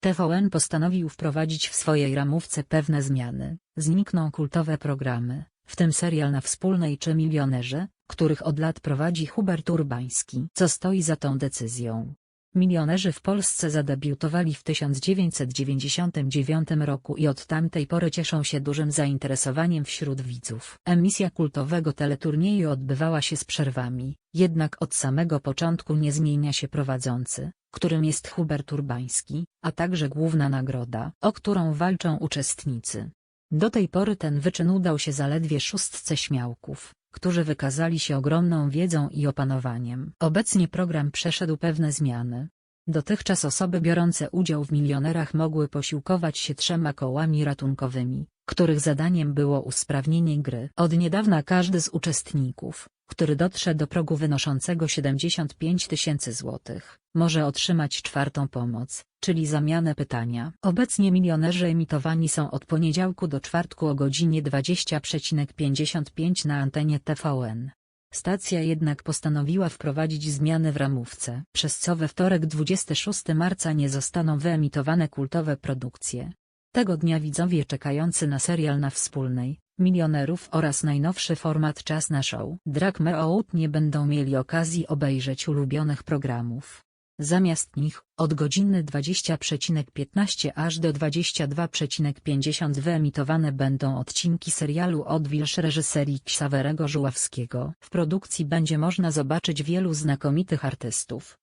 TVN postanowił wprowadzić w swojej ramówce pewne zmiany. Znikną kultowe programy, w tym serial na wspólnej czy milionerze, których od lat prowadzi Hubert Urbański. Co stoi za tą decyzją? Milionerzy w Polsce zadebiutowali w 1999 roku i od tamtej pory cieszą się dużym zainteresowaniem wśród widzów. Emisja kultowego teleturnieju odbywała się z przerwami, jednak od samego początku nie zmienia się prowadzący, którym jest Hubert Urbański, a także główna nagroda, o którą walczą uczestnicy. Do tej pory ten wyczyn udał się zaledwie szóstce śmiałków, którzy wykazali się ogromną wiedzą i opanowaniem. Obecnie program przeszedł pewne zmiany. Dotychczas osoby biorące udział w milionerach mogły posiłkować się trzema kołami ratunkowymi, których zadaniem było usprawnienie gry. Od niedawna każdy z uczestników, który dotrze do progu wynoszącego 75 tysięcy złotych, może otrzymać czwartą pomoc, czyli zamianę pytania. Obecnie milionerzy emitowani są od poniedziałku do czwartku o godzinie 20.55 na antenie TVN. Stacja jednak postanowiła wprowadzić zmiany w ramówce, przez co we wtorek 26 marca nie zostaną wyemitowane kultowe produkcje. Tego dnia widzowie czekający na serial na wspólnej, milionerów oraz najnowszy format Czas na Show Drag Me Out nie będą mieli okazji obejrzeć ulubionych programów. Zamiast nich, od godziny 20.15 aż do 22.50 wyemitowane będą odcinki serialu Odwilż reżyserii Ksawerego Żuławskiego. W produkcji będzie można zobaczyć wielu znakomitych artystów,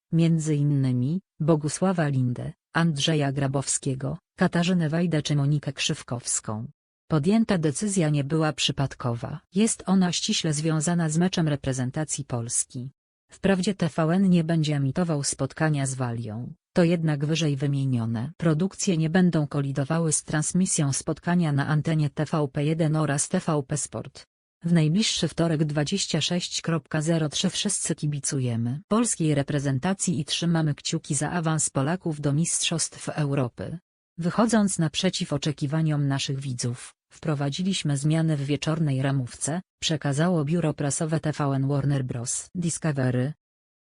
innymi Bogusława Lindę, Andrzeja Grabowskiego, Katarzynę Wajdę czy Monikę Krzywkowską. Podjęta decyzja nie była przypadkowa. Jest ona ściśle związana z meczem reprezentacji Polski. Wprawdzie TVN nie będzie emitował spotkania z Walią, to jednak wyżej wymienione produkcje nie będą kolidowały z transmisją spotkania na antenie TVP1 oraz TVP Sport. W najbliższy wtorek 26.03 wszyscy kibicujemy polskiej reprezentacji i trzymamy kciuki za awans Polaków do Mistrzostw Europy. Wychodząc naprzeciw oczekiwaniom naszych widzów, wprowadziliśmy zmiany w wieczornej ramówce, przekazało biuro prasowe TVN Warner Bros. Discovery,